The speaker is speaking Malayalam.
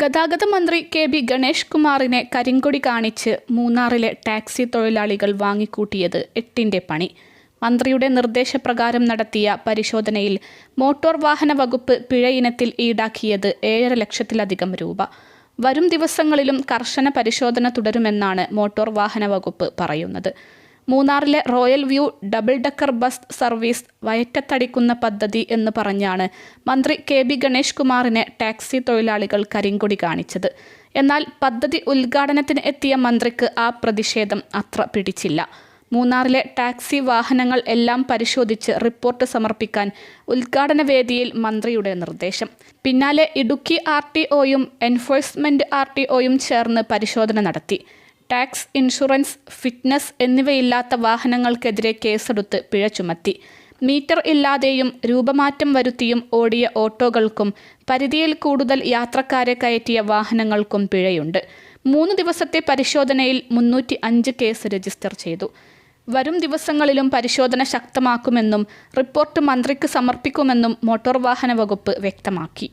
ഗതാഗത മന്ത്രി കെ ബി ഗണേഷ് കുമാറിനെ കരിങ്കൊടി കാണിച്ച് മൂന്നാറിലെ ടാക്സി തൊഴിലാളികൾ വാങ്ങിക്കൂട്ടിയത് എട്ടിന്റെ പണി. മന്ത്രിയുടെ നിർദ്ദേശപ്രകാരം നടത്തിയ പരിശോധനയിൽ മോട്ടോർ വാഹന വകുപ്പ് പിഴ ഇനത്തിൽ ഈടാക്കിയത് ഏഴര ലക്ഷത്തിലധികം രൂപ. വരും ദിവസങ്ങളിലും കർശന പരിശോധന തുടരുമെന്നാണ് മോട്ടോർ വാഹന വകുപ്പ് പറയുന്നത്. മൂന്നാറിലെ royal view double decker bus service വയറ്റത്തടിക്കുന്ന പദ്ധതി എന്ന് പറഞ്ഞാണ് മന്ത്രി കെ ബി ഗണേഷ് കുമാറിനെ ടാക്സി തൊഴിലാളികൾ കരിങ്കൊടി കാണിച്ചത്. എന്നാൽ പദ്ധതി ഉദ്ഘാടനത്തിന് എത്തിയ മന്ത്രിക്ക് ആ പ്രതിഷേധം അത്ര പിടിച്ചില്ല. മൂന്നാറിലെ ടാക്സി വാഹനങ്ങൾ എല്ലാം പരിശോധിച്ച് റിപ്പോർട്ട് സമർപ്പിക്കാൻ ഉദ്ഘാടന വേദിയിൽ മന്ത്രിയുടെ നിർദ്ദേശം. പിന്നാലെ ഇടുക്കി ആർ ടി ഒയും എൻഫോഴ്സ്മെന്റ് ആർ ടി ഒയും ചേർന്ന് പരിശോധന നടത്തി. ടാക്സ് ഇൻഷുറൻസ് ഫിറ്റ്നസ് എന്നിവയില്ലാത്ത വാഹനങ്ങൾക്കെതിരെ കേസെടുത്ത് പിഴ ചുമത്തി. മീറ്റർ ഇല്ലാതെയും രൂപമാറ്റം വരുത്തിയും ഓടിയ ഓട്ടോകൾക്കും പരിധിയിൽ കൂടുതൽ യാത്രക്കാരെ കയറ്റിയ വാഹനങ്ങൾക്കും പിഴയുണ്ട്. മൂന്ന് ദിവസത്തെ പരിശോധനയിൽ മുന്നൂറ്റി അഞ്ച് കേസ് രജിസ്റ്റർ ചെയ്തു. വരും ദിവസങ്ങളിലും പരിശോധന ശക്തമാക്കുമെന്നും റിപ്പോർട്ട് മന്ത്രിക്ക് സമർപ്പിക്കുമെന്നും മോട്ടോർ വാഹന വകുപ്പ് വ്യക്തമാക്കി.